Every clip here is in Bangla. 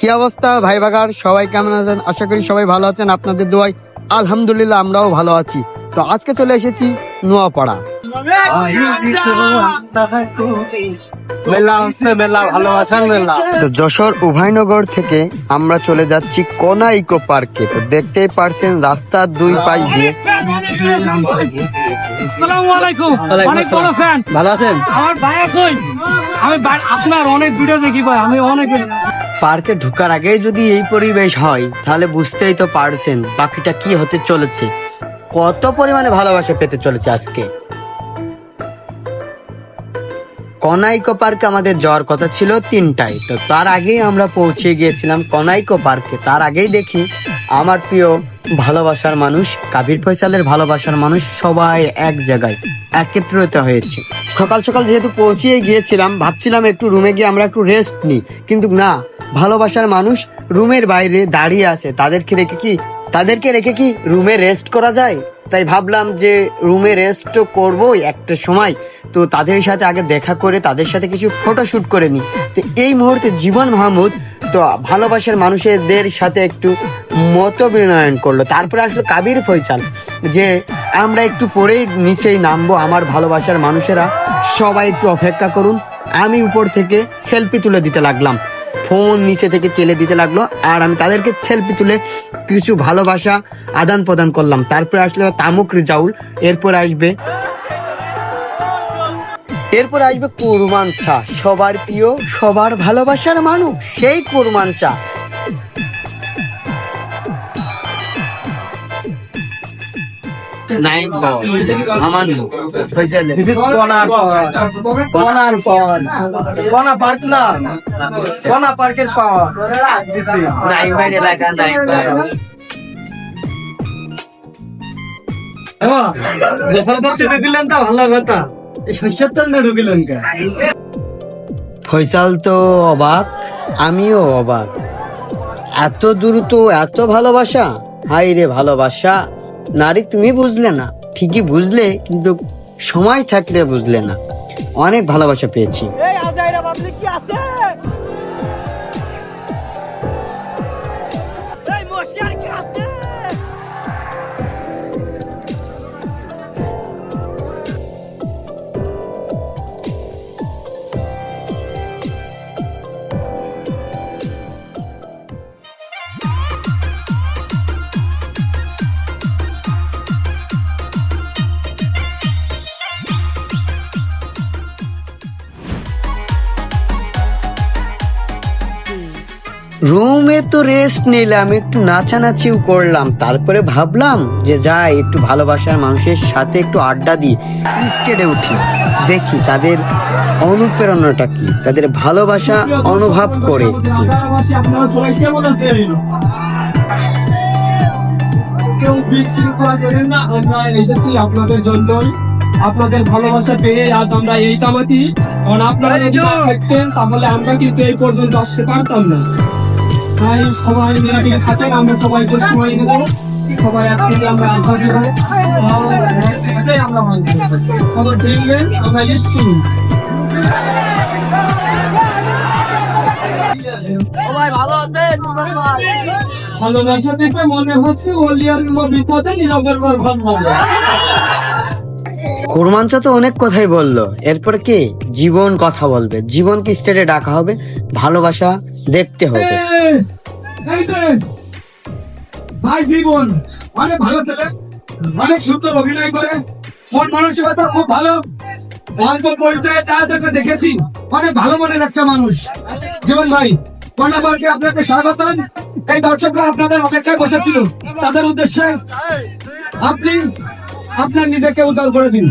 কি অবস্থা? ভাই বাগার সবাই কেমন আছেন? আশা করি সবাই ভালো আছেন। আপনাদের দোয়াই আলহামদুলিল্লাহ আমরাও ভালো আছি। তো আজকে চলে এসেছি নোয়াপাড়া। যশোর উভয়নগর থেকে আমরা চলে যাচ্ছি কোনা ইকো পার্কে। তো দেখতেই পারছেন রাস্তার দুই পাশ দিয়ে। আসসালামু আলাইকুম। ওয়ালাইকুম অনেক বড় ফ্যান ভালো আছেন? আমার কই? আমি আপনার অনেক ভিডিও দেখি ভাই আমি অনেক পার্কে ঢোকার আগেই যদি এই পরিবেশ হয়, তাহলে বুঝতেই তো পারছেন বাকিটা কি হতে চলেছে। কত পরিমাণে ভালোবাসা পেতে চলেছে আজকে। কনাইকো পার্কে আমাদের যাওয়ার কথা ছিল তিনটায়। তো তার আগেই আমরা পৌঁছে গিয়েছিলাম কনাইকো পার্কে। তার আগেই দেখি আমার প্রিয় ভালোবাসার মানুষ, কাবির ফয়সালের ভালোবাসার মানুষ সবাই এক জায়গায় একত্রিত হয়েছে। সকাল সকাল যেহেতু পৌঁছিয়ে গিয়েছিলাম, ভাবছিলাম একটু রুমে গিয়ে আমরা একটু রেস্ট নিই। কিন্তু না ভালোবাসার মানুষ রুমের বাইরে দাঁড়িয়ে আছে। তাদেরকে রেখে কি তাদেরকে রেখে কি রুমে রেস্ট করা যায়? তাই ভাবলাম যে রুমে রেস্ট করবোই একটা সময়। তো তাদের সাথে আগে দেখা করে তাদের সাথে কিছু ফটো শুট করে নিই। তো এই মুহূর্তে জীবন মাহমুদ, তো ভালোবাসার মানুষদের সাথে একটু মত বিনয়ন করল। তারপরে আসলো কাবির ফয়সাল, যে আমরা একটু পরেই নিচেই নামবো। আমার ভালোবাসার মানুষেরা সবাই একটু অপেক্ষা করুন। আমি উপর থেকে সেলফি তুলে দিতে লাগলাম। ফোন নিচে থেকে চেলে দিতে লাগল, আর আমি তাদেরকে সেলফি তুলে কিছু ভালোবাসা আদান প্রদান করলাম। তারপরে আসলে তামুক রিজাউল, এরপর আসবে এরপর আসবে কুরমান চা। সবার প্রিয়, সবার ভালোবাসার মানুষ, সেই কুরমান চা। নাইন আমার দিস ইজ কোনার কোনার পাওয়ার কোনা পার্ক না। কোনা পার্কের পাওয়ার নাই ভাই এলাকা ফয়সাল তো অবাক আমিও অবাক। এত দ্রুত এত ভালোবাসা? হাই রে ভালোবাসা। নারী তুমি বুঝলে না ঠিকই বুঝলে কিন্তু সময় থাকলে বুঝলে না। অনেক ভালোবাসা পেয়েছি। রুমে তো রেস্ট নিলাম একটু নাচানাচিও করলাম। তারপরে ভাবলাম যে যাই একটু ভালোবাসার মানুষের সাথে একটু আড্ডা দিই। স্টেডে উঠি। দেখি তাদের অনুপ্রেরণাটা কি তাদের ভালোবাসা অনুভব করে একটু। আপনারা সবাই কেমন আছেন কেউ বিশৃঙ্খলা করেন না আমরা এসেছি আপনাদের জন্যই। আপনাদের ভালোবাসা পেয়ে আজ আমরা এই তামাতি। কারণ আপনারা যদি থাকতেন তাহলে আমরা কিন্তু এই পর্যন্ত আসতে পারতাম না। তাই সবাই মিলে আমরা সবাইকে সময় দেবো। সবাই আমরা দেখবেন আমরা মনে হচ্ছে ওলিয়ার বিপদে নীরবের তো অনেক কথাই বলল। এরপর কি? জীবন কথা বলবে। জীবনকে স্টেটে ডাকা হবে। ভালোবাসা দেখতে হবে। ভাই জীবন, অনেক ভালো ছেলে, অনেক সুন্দর অভিনয় করে, মন মানসিকতা খুব ভালো। তাদেরকে দেখেছি, অনেক ভালো মনের একটা মানুষ। জীবন ভাই কন্যাবারকে আপনাকে স্বাগতম। এই দর্শকরা আপনাদের অপেক্ষায় বসেছিল। তাদের উদ্দেশ্যে আপনি আপনার নিজেকে উজাড় করে দিন।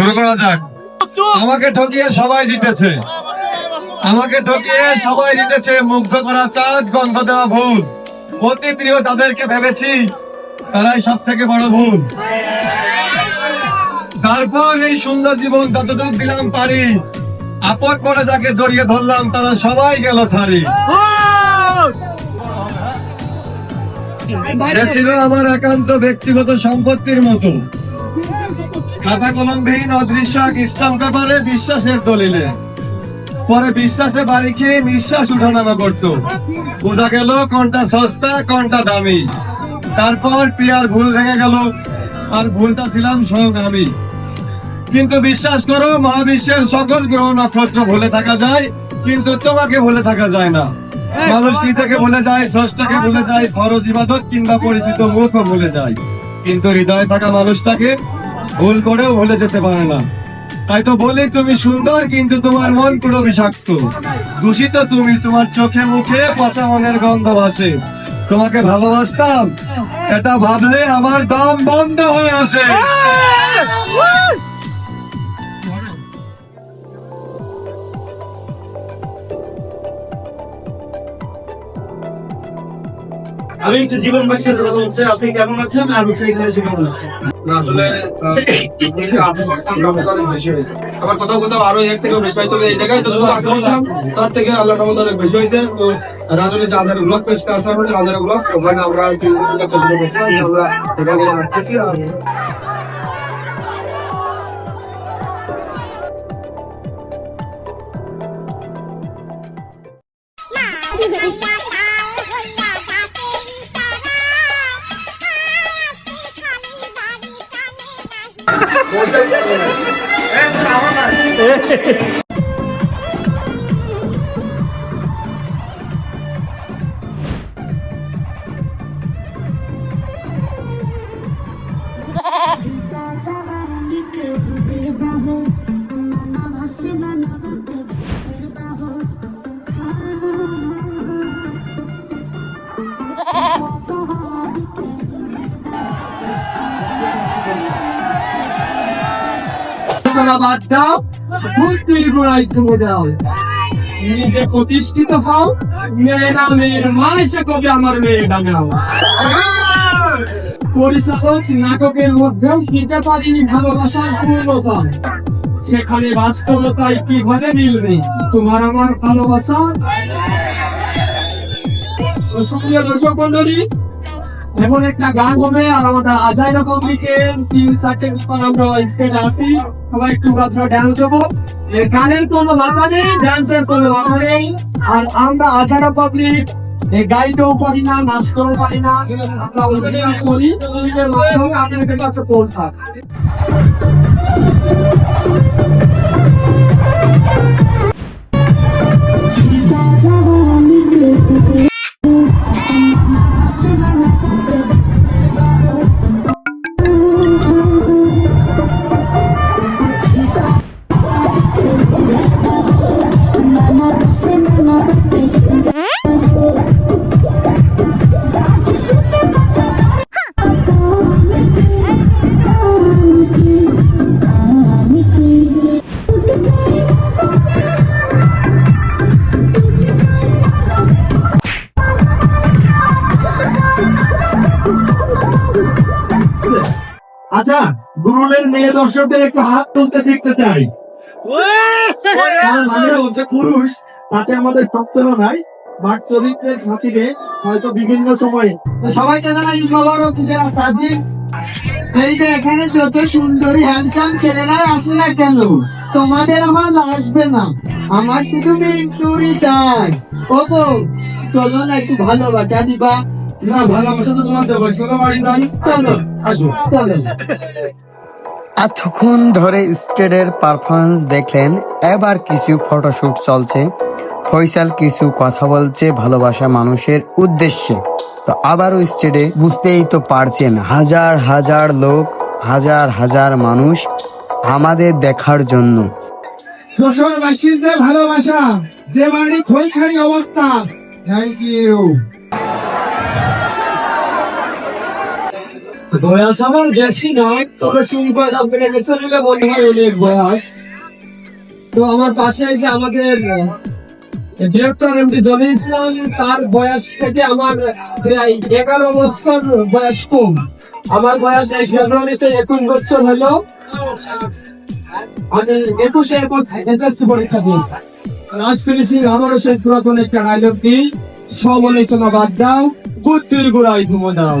শুরু করা যাক। আমাকে ঠকিয়ে সবাই জিতেছে। আমাকে ঠকিয়ে সবাই জিতেছে। মুগ্ধ করা চাঁদ গন্ধ দেওয়া ভুল অতি প্রিয় তাদেরকে ভেবেছি তারাই সব থেকে বড় ভুল তারপর এই সুন্দর জীবন যতটুকু দিলাম পারি আপদ করে যাকে জড়িয়ে ধরলাম তারা সবাই গেল ছাড়ি। ছিল আমার একান্ত ব্যক্তিগত সম্পত্তির মতো। খাতা কলমবিহীন অদৃশ্য এক ইসলাম ব্যাপারে বিশ্বাসের দলিলে। পরে বিশ্বাসে বাড়ি খেয়ে নিঃশ্বাস উঠানামা করত। বোঝা গেল কোনটা সস্তা কোনটা দামি। তারপর প্রিয়ার ভুল ভেঙে গেল আর ভুলটা ছিলাম স্বয়ং আমি। কিন্তু বিশ্বাস করো মহাবিশ্বের সকল গ্রহ নক্ষত্র ভুলে থাকা যায় কিন্তু তোমাকে ভুলে থাকা যায় না। মানুষ নিজেকে ভুলে যায় স্রষ্টাকে ভুলে যায় ফরজ ইবাদত কিংবা পরিচিত মুখও ভুলে যায়। কিন্তু হৃদয়ে থাকা মানুষটাকে ভুল করেও ভুলে যেতে পারে না। তাই তো বলি তুমি সুন্দর, কিন্তু তোমার মন পুরো বিষাক্ত। দূষিত তুমি, তোমার চোখে মুখে পচা মনের গন্ধ ভাসে। তোমাকে ভালোবাসতাম, এটা ভাবলে আমার দম বন্ধ হয়ে আসে। আমি একটু জীবন বাঁচিয়ে কথা বলছি আপনি কেমন আছেন? আর হচ্ছে এখানে এসে কেমন আসলে আমার কোথাও কোথাও আরও এর থেকেও বেশি হয়তো এই জায়গায় আসলাম তার থেকে আল্লাহ রহমত অনেক বেশি হয়েছে। তো রাজনের যে আধারে ব্লক পেজটা আছে আমাদের আধারে ব্লক, ওখানে আমরা আমরা এখানে আসতেছি আর নিজে প্রতিষ্ঠিত হও। মেয়ে না মেয়ের মা এসে কবে আমার মেয়ে ডাঙাও পরিচালক নাটকের মধ্যেও দিতে পারিনি ভালোবাসার পূর্ণতা। সেখানে বাস্তবতায় কীভাবে মিলবে? তোমার আমার ভালোবাসা। এখন একটা গান হবে আর আমাদের আজাই পাবলিকে তিন চারটে আমরা স্টেজে আসি। সবাই কথা ড্যান্স দেবো। গানের কোনো মাথা নেই ড্যান্সের কোনো মাথা নেই। আর আমরা আধারা পাবলিক গাইতেও পারি না, নাচতেও পারি না। আমরা অভিনয় করি। আপনাদের কাছে পৌঁছায় আচ্ছা গুরুলের মেয়ে দর্শকদের একটু হাত তুলতে দেখতে চাই। মানে পুরুষ, তাতে আমাদের সপ্তাহ নাই, বাট চরিত্রের খাতিরে হয়তো বিভিন্ন সময়ে। সবাইকে জানাই এই যে এখানে যত সুন্দরী হ্যান্ডসাম ছেলেরা আসে না কেন? তোমাদের আমার লাগবে না। আমার শুধু মিন্টুরি চাই। ও চলো না একটু ভালোবাসা দিবা। না ভালোবাসা তো তোমার দেবো শোনো বাড়ি নাই চলো আসো। চলো। এতক্ষণ ধরে স্টেডের পারফরমেন্স দেখলেন এবার কিছু ফটোশুট চলছে। ফয়সাল কিছু কথা বলছে ভালোবাসা মানুষের উদ্দেশ্যে। তো আবারও স্টেডে বুঝতেই তো পারছেন হাজার হাজার লোক হাজার হাজার মানুষ আমাদের দেখার জন্য। যশোরবাসীর যে ভালোবাসা যে বাড়ি অবস্থা। থ্যাংক ইউ বয়স আমার বেশি নয় তবে গেছে নিলে মনে হয় অনেক বয়স। তো আমার পাশে যে আমাদের ডিরেক্টর এমডি জলি ইসলাম তার বয়স থেকে আমার প্রায় এগারো বছর বয়স কম। আমার বয়স এই ফেব্রুয়ারিতে একুশ বছর হলো। আমি একুশে এসএসসি পরীক্ষা দিয়েছি। রাজশ্রী সিং আমারও সেই পুরাতন একটা ডায়লগ দিই সমালোচনা বাদ দাও বুদ্ধির গোড়ায় ঘুমো দাও।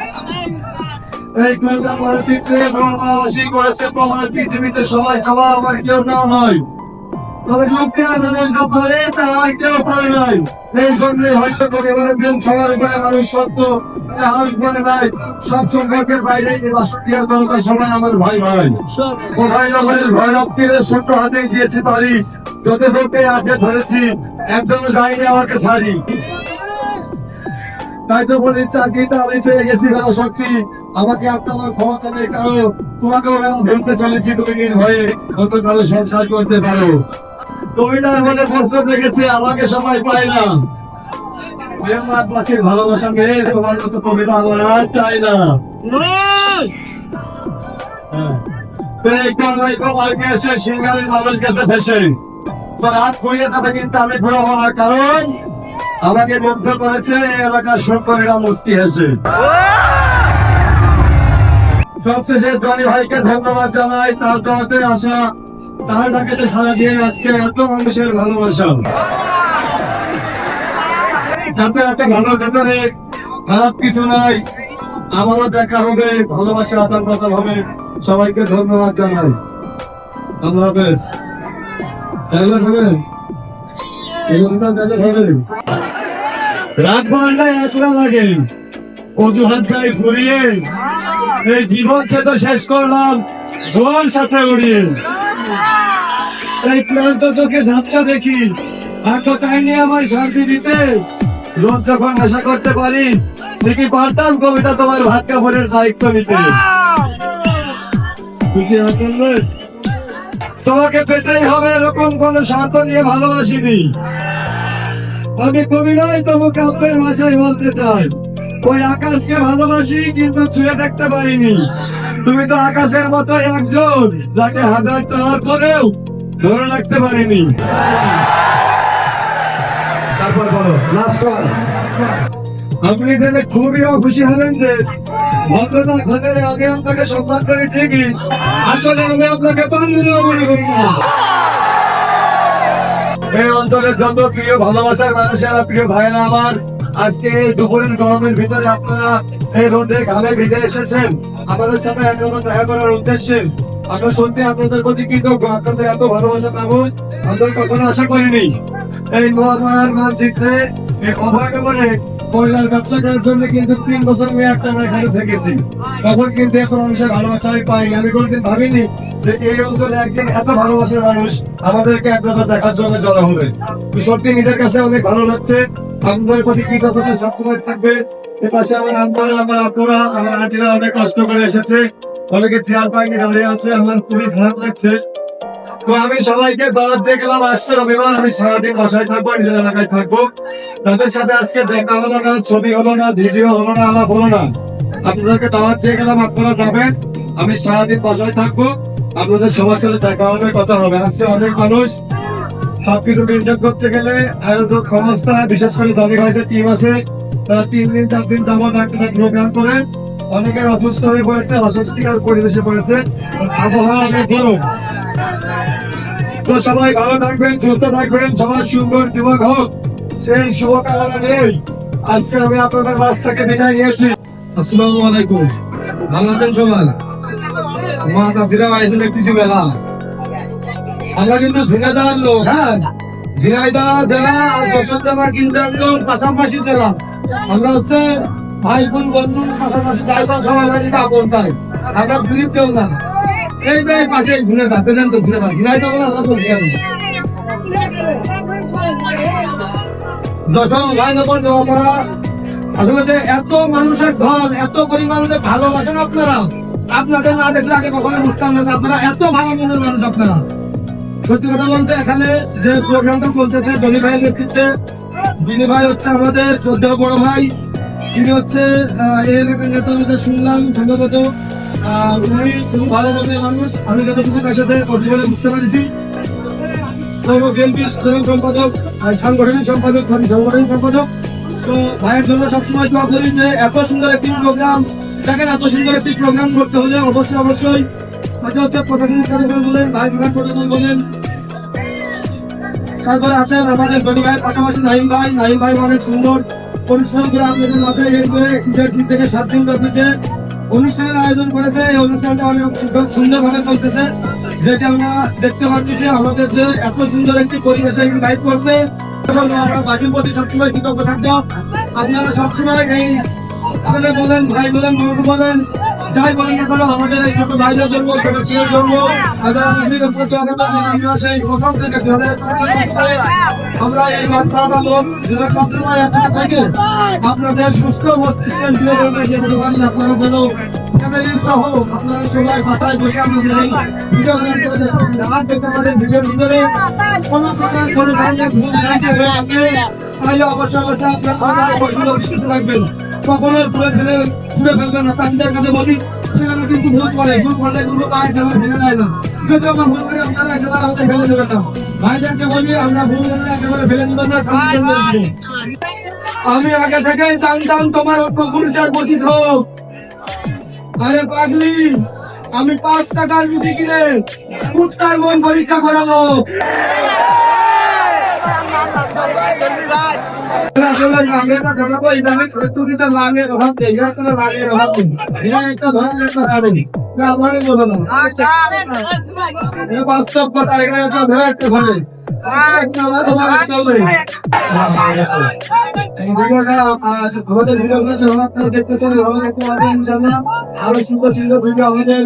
এই কলকাতা মানচিত্রে নববাসী করেছে প্রমাণ পৃথিবীতে সবাই সবাই আমার কেউ নাও নয়। তবে লোককে আনন্দ পারে তা আর কেউ পারে নাই। এই জন্য হয়তো কবি বলেছেন সবার উপরে মানুষ সত্য আমার উপরে নাই। সব সম্পর্কের বাইরে এই বাসুদিয়ার দলটা সবাই আমার ভাই ভাই। কোথায় নগরের ভৈরব তীরে ছোট্ট হাতে দিয়েছি পারিস। যত আগে ধরেছি, একদম যাইনি আমাকে ছাড়ি। তাই তো বলি চাকরিটা আমি পেয়ে গেছি ভালো শক্তি। আমাকে আর তোমার ক্ষমতা নেই কারও তোমাকেও আমি বলতে চলেছি দুই দিন হয়ে কত কারও সংসার করতে পারো। কবিতার মনে প্রশ্ন দেখেছে আমাকে সবাই পায় না। ভালোবাসা তোমার মতো কবিতা আমার চাই না। হ্যাঁ। কারণে সিঙ্গারের মানুষ গেছে ফেসে হাত যাবে কিন্তু আমি না কারণ আমাকে মুগ্ধ করেছে এলাকার সকলেরা মুস্তি হেসে। সবশেষে জনি ভাইকে ধন্যবাদ জানাই, তার দলতে আসা, তার ডাকেতে সারা দিয়ে আজকে এত মানুষের ভালোবাসা। যাতে এত ভালো ভেতরে খারাপ কিছু নাই, আমারও দেখা হবে, ভালোবাসা আদান প্রদান হবে। সবাইকে ধন্যবাদ জানাই। আল্লাহ হাফেজ। রাত বান্ধায় একলা লাগে। অজুহাত গায়ে ঘুরিয়ে এই জীবন সে তো শেষ করলাম। জোয়ার সাথে উড়িয়ে। এই ক্লান্ত চোখে ঝাপসা দেখি। আর তো তাই নিয়ে আমায় শান্তি দিতে। রোজ যখন নেশা করতে পারি, ঠিকই পারতাম কবিতা তোমার ভাত কাপড়ের দায়িত্ব নিতে। খুশি আছেন তোমাকে পেতেই হবে এরকম কোন স্বার্থ নিয়ে ভালোবাসিনি। আমি কবি নই, তবু কাব্যের ভাষায় বলতে চাই। ওই আকাশকে ভালোবাসি, কিন্তু ছুঁয়ে দেখতে পারিনি। তুমি তো আকাশের মতো একজন, যাকে হাজার চাওয়ার পরেও ধরে রাখতে পারিনি। তারপর বলো লাস্ট আপনি জেনে খুবই খুশি হবেন যে ভদ্রতা ঘটের আগে আপনাকে সম্মান করি ঠিকই। আসলে আমি আপনাকে বান্ধবীও মনে করি এই অঞ্চলের যত প্রিয় ভালোবাসার মানুষেরা, প্রিয় ভাইয়েরা আমার আজকে দুপুরের গরমের ভিতরে আপনারা এই রোদে ঘামে ভিজে এসেছেন। আমাদের সাথে এখনও দেখা করার উদ্দেশ্যে। আমরা সত্যি আপনাদের প্রতি কৃতজ্ঞ। আপনাদের এত ভালোবাসা পাবো আমরা কখনো আশা করিনি। এই নোয়ার মানচিত্রে অভয়নগরে মহিলার ব্যবসা করার জন্য কিন্তু তিন বছর একটা এখানে থেকেছি। তখন কিন্তু এখন মানুষের ভালোবাসা আমি পাইনি। আমি কোনোদিন ভাবিনি যে এই অঞ্চলে একদিন এত ভালোবাসার মানুষ আমাদেরকে এক নজর দেখার জন্য জড়ো হবে। সত্যি নিজের কাছে অনেক ভালো লাগছে। প্রতি সবসময় থাকবে। এপাশে আমার আমার আপুরা, আমার আন্টিরা অনেক কষ্ট করে এসেছে। অনেকে চেয়ার পাইনি দাঁড়িয়ে আছে, আমার খুবই খারাপ লাগছে। তো আমি সবাইকে দিয়ে গেলাম আসছে রবিবার আমি সারাদিন বাসায় থাকব, নিজের এলাকায় থাকব। তাদের সাথে আজকে দেখা হলো না, ছবি হলো না, ভিডিও হলো না, আলাপ হলো না। আপনাদেরকে দাওয়াত দিয়ে গেলাম, আপনারা যাবেন। আমি সারাদিন বাসায় থাকব। আপনাদের সবার সাথে দেখা হবে, কথা হবে। আজকে অনেক মানুষ সবকিছু মেনটেন করতে গেলে আয়োজক সংস্থা, বিশেষ করে টিম আছে, তারা তিন দিন, চার দিন যাবত একটা প্রোগ্রাম করে। অনেকের অসুস্থ হয়ে পড়েছে অস্বস্তিকর পরিবেশে পড়েছে। আবহাওয়া অনেক গরম। তো সবাই ভালো থাকবেন, সুস্থ থাকবেন, সবার সুন্দর জীবন হোক। সেই শুভকামনা নেই আজকে আমি আপনাদের থেকে বিদায় নিয়েছি। আসসালামু আলাইকুম। ভালো আছেন সবাই? মা চাষিরা আইসে দেখতেছি মেলা আমরা কিন্তু ঝিনাইদার লোক। হ্যাঁ। ঝিনাইদা জেলা আর যশোর জেলা কিন্তু একদম পাশাপাশি জেলা। আমরা হচ্ছে ভাই বোন বন্ধু পাশাপাশি যাই পান সবাই আমরা কিন্তু আপন পাই আমরা গরিব কেউ না। এই যে পাশে ঘুরে ডাকতে তো না ঝিনাইদা বলে আমরা চলছি আমি দশম ভাই নগর নেওয়া আসলে যে এত মানুষের ঢল এত পরিমাণ যে ভালোবাসেন আপনারা আপনাদের না দেখলে আগে কখনো বুঝতাম না যে আপনারা এত ভালো মনের মানুষ আপনারা। সত্যি কথা বলতে এখানে যে প্রোগ্রামটা চলতেছে দলি ভাইয়ের নেতৃত্বে দিনী ভাই হচ্ছে আমাদের শ্রদ্ধেয় বড় ভাই। তিনি হচ্ছে এলাকার নেতা শুনলাম, সম্ভবত উনি খুব ভালো মনের মানুষ। আমি যতটুকু তার সাথে বলে বুঝতে পারছি। পৌর বিএনপি সাধারণ সম্পাদক সাংগঠনিক সম্পাদক, সরি, সাংগঠনিক সম্পাদক। তো ভাইয়ের জন্য সবসময় দোয়া করি যে এত সুন্দর একটি প্রোগ্রাম দেখেন এত সুন্দর একটি প্রোগ্রাম করতে হলে অবশ্যই অবশ্যই হয়তো হচ্ছে প্রশাসনিক বলেন, ভাই বিভাগ প্রোটোকল বলেন তারপর আছেন আমাদের গনি ভাইয়ের পাশাপাশি নাইম ভাই। নাইম ভাই অনেক সুন্দর পরিশ্রম করে আপনাদের মাথায় এই যে ঈদের দিন থেকে সাত দিন ব্যাপী যে অনুষ্ঠানের আয়োজন করেছে, এই অনুষ্ঠানটা অনেক সুন্দরভাবে চলতেছে। যেটা আমরা দেখতে পাচ্ছি যে আমাদের যে এত সুন্দর একটি পরিবেশে লাইভ করছে এবং আমরা বাসীর প্রতি সবসময় কৃতজ্ঞ থাকব। আপনারা সবসময় এই আপনাদের বলেন, ভাই বলেন মরু বলেন যাই বলেন না কেন, আমাদের এই ছোট ভাইদের জন্য ছোট ছেলের জন্য তাদের আমরা সেই প্রথম থেকে আমরা এই বার্তাটা লোক সবসময় একসাথে থাকে আপনাদের সুস্থ মস্তিষ্কের বলতে যে পারি আপনারা যেন আপনারা সবাই বাসায় বসে আমাদের এই ভিডিও ভিতরে কোনো প্রকার কোনো ধরনের ভুল হয়ে থাকে। তাহলে অবশ্যই অবশ্যই আপনার রাখবেন কখনো তুলে ফেলে ছুড়ে ফেলবেন না তাদের কাছে বলি কিন্তু ভুল করে ভুল করলে কিন্তু পায়ে ফেলে ভেঙে যায় না। যদি আমরা ভুল করে আপনারা একেবারে আমাদের ফেলে দেবেন না। ভাইদেরকে বলি আমরা ভুল করলে একেবারে ফেলে দেবেন না। আমি আগে থেকে জানতাম তোমার পুরুষের পঁচিশ হোক আরে পাগলি আমি পাঁচ টাকার রুটি কিনে কুত্তার মন পরীক্ষা করাবো। বাস্তব কথা এটা একটা ধরে একটা ধরে আপনারা দেখতেছেন আমাদের একটু ইনশাআল্লাহ। আরও সুন্দর সুন্দর ভিডিও আমাদের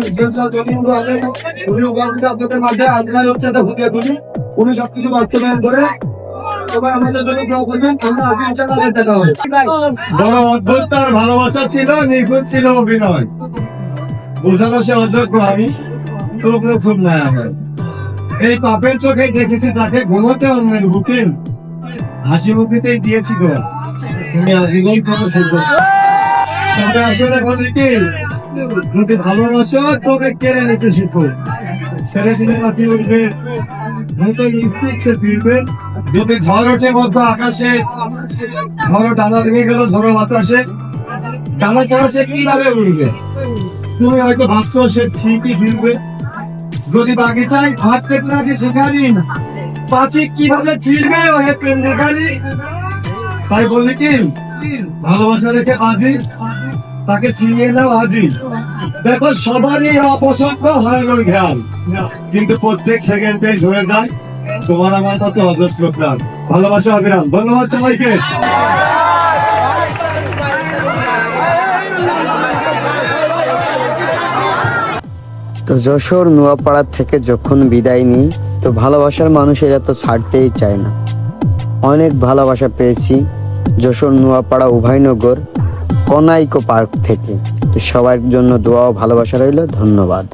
আপনাদের মাঝে আজমাই হচ্ছে একটা ভুতিয়ে তুলি উনি সবকিছু বাস্তবায়ন করে সবাই আমাদের জন্য দোয়া করবেন। আমরা আজকে ইনশাআল্লাহ দেখা হবে। বড় অদ্ভুত তার ভালোবাসা ছিল নিখুঁত ছিল অভিনয়। বোঝানো সে অযোগ্য আমি। খুব নাই আমার এই পাপের চোখে দেখেছি তাকে ঘুমোতে অন্যের বুকে হাসি মুখিতেই দিয়েছি গো। তুমি আজীবন কোনো সুযোগ তবে আসলে বলি কি যদি ভালোবাসো তোকে কেড়ে নিতে শিখো ছেড়ে দিলে উঠবে হয়তো ইচ্ছে ফিরবে। যদি ঝড় ওঠে মধ্য আকাশে ঝড় ডানা ভেঙে গেল ঝড়ো বাতাসে। ডানা ছাড়া সে কীভাবে উঠবে তুমি হয়তো ভাবছ সে ঠিকই ফিরবে। যদি বাগিচায় হাঁটতে নাকি শেখারি পাখি কীভাবে ফিরবে ও হে তাই বলি কি, ভালোবাসা রেখে বাজি তাকে চিনিয়ে নাও আজি। দেখো, সবারই অপছন্দ হারানোর ঘ্রাণ। কিন্তু প্রত্যেক সেকেন্ডে হয়ে যায়। তোমার আমার তাতে অজস্র প্রাণ। ভালোবাসা অবিরাম। ধন্যবাদ সবাইকে। তো যশোর নোয়াপাড়ার থেকে যখন বিদায় নিই, তো ভালোবাসার মানুষেরা তো ছাড়তেই চায় না। অনেক ভালোবাসা পেয়েছি যশোর নোয়াপাড়া উভয়নগর কনাইকো পার্ক থেকে। তো সবার জন্য দোয়া ও ভালোবাসা রইল। ধন্যবাদ।